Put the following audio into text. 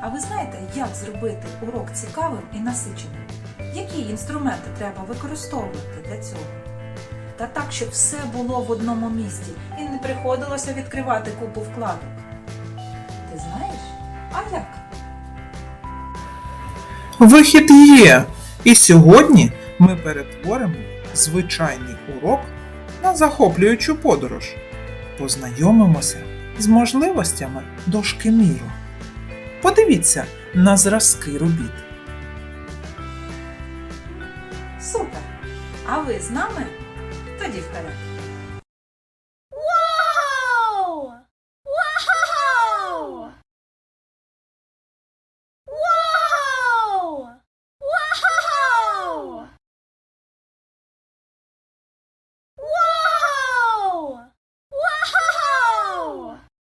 А ви знаєте, як зробити урок цікавим і насиченим? Які інструменти треба використовувати для цього? Та так, щоб все було в одному місці і не приходилося відкривати купу вкладок. Ти знаєш? А як? Вихід є. І сьогодні ми перетворимо звичайний урок на захоплюючу подорож. Познайомимося з можливостями дошки міру. Подивіться на зразки робіт. Супер! А ви з нами? Тоді вперед!